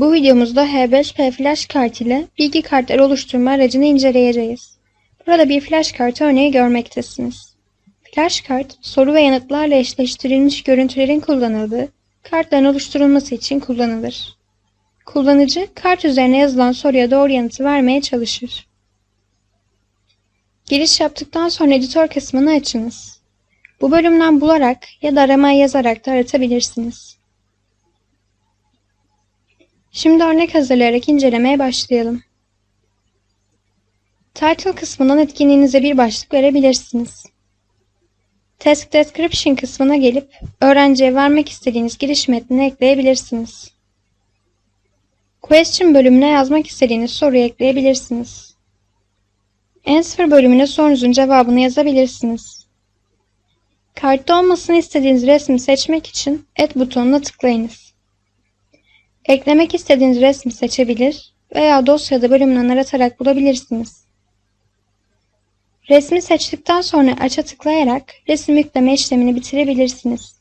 Bu videomuzda H5P flash kart ile bilgi kartları oluşturma aracını inceleyeceğiz. Burada bir flash kart örneği görmektesiniz. Flash kart, soru ve yanıtlarla eşleştirilmiş görüntülerin kullanıldığı, kartların oluşturulması için kullanılır. Kullanıcı, kart üzerine yazılan soruya doğru yanıtı vermeye çalışır. Giriş yaptıktan sonra editör kısmını açınız. Bu bölümden bularak ya da aramaya yazarak da aratabilirsiniz. Şimdi örnek hazırlayarak incelemeye başlayalım. Title kısmından etkinliğinize bir başlık verebilirsiniz. Task Description kısmına gelip öğrenciye vermek istediğiniz giriş metnini ekleyebilirsiniz. Question bölümüne yazmak istediğiniz soruyu ekleyebilirsiniz. Answer bölümüne sorunuzun cevabını yazabilirsiniz. Kartta olmasını istediğiniz resmi seçmek için Add butonuna tıklayınız. Eklemek istediğiniz resmi seçebilir veya dosyada bölümden aratarak bulabilirsiniz. Resmi seçtikten sonra Aç'a tıklayarak resim yükleme işlemini bitirebilirsiniz.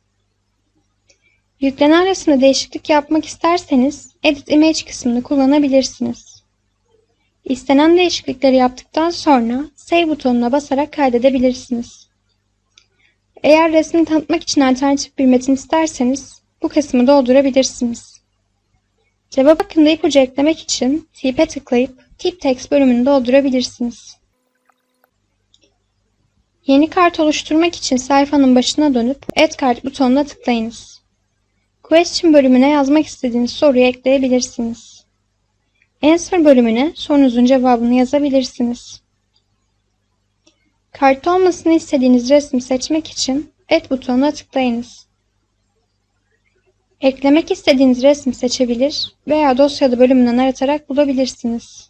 Yüklenen resimde değişiklik yapmak isterseniz Edit Image kısmını kullanabilirsiniz. İstenen değişiklikleri yaptıktan sonra Save butonuna basarak kaydedebilirsiniz. Eğer resmi tanıtmak için alternatif bir metin isterseniz bu kısmı doldurabilirsiniz. Cevap hakkında ipucu eklemek için Type'e tıklayıp Tip Text bölümünü doldurabilirsiniz. Yeni kart oluşturmak için sayfanın başına dönüp Add Kart butonuna tıklayınız. Question bölümüne yazmak istediğiniz soruyu ekleyebilirsiniz. Answer bölümüne sorunuzun cevabını yazabilirsiniz. Kartta olmasını istediğiniz resmi seçmek için Add butonuna tıklayınız. Eklemek istediğiniz resmi seçebilir veya dosyada bölümünden aratarak bulabilirsiniz.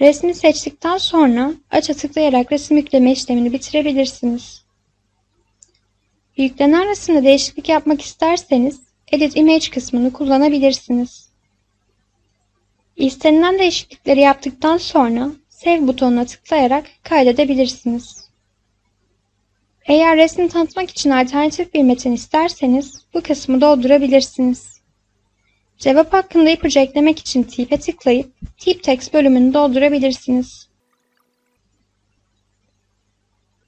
Resmi seçtikten sonra Aç'a tıklayarak resim yükleme işlemini bitirebilirsiniz. Yüklenen resimde değişiklik yapmak isterseniz Edit Image kısmını kullanabilirsiniz. İstenilen değişiklikleri yaptıktan sonra Save butonuna tıklayarak kaydedebilirsiniz. Eğer resmi tanıtmak için alternatif bir metin isterseniz bu kısmı doldurabilirsiniz. Cevap hakkında ipucu eklemek için Type'e tıklayıp Type Text bölümünü doldurabilirsiniz.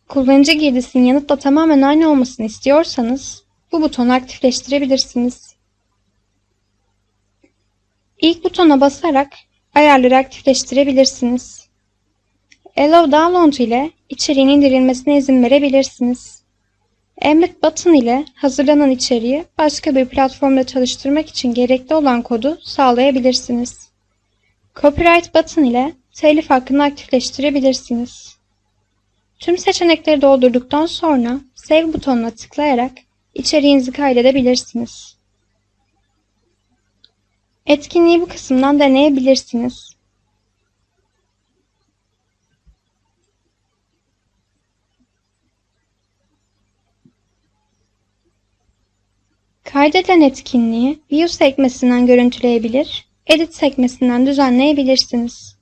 Kullanıcı girdisinin yanıtla tamamen aynı olmasını istiyorsanız bu butonu aktifleştirebilirsiniz. İlk butona basarak ayarları aktifleştirebilirsiniz. Allow Download ile içeriğin indirilmesine izin verebilirsiniz. Embed Button ile hazırlanan içeriği başka bir platformda çalıştırmak için gerekli olan kodu sağlayabilirsiniz. Copyright Button ile telif hakkını aktifleştirebilirsiniz. Tüm seçenekleri doldurduktan sonra Save butonuna tıklayarak içeriğinizi kaydedebilirsiniz. Etkinliği bu kısımdan deneyebilirsiniz. Kaydedilen etkinliği View sekmesinden görüntüleyebilir, Edit sekmesinden düzenleyebilirsiniz.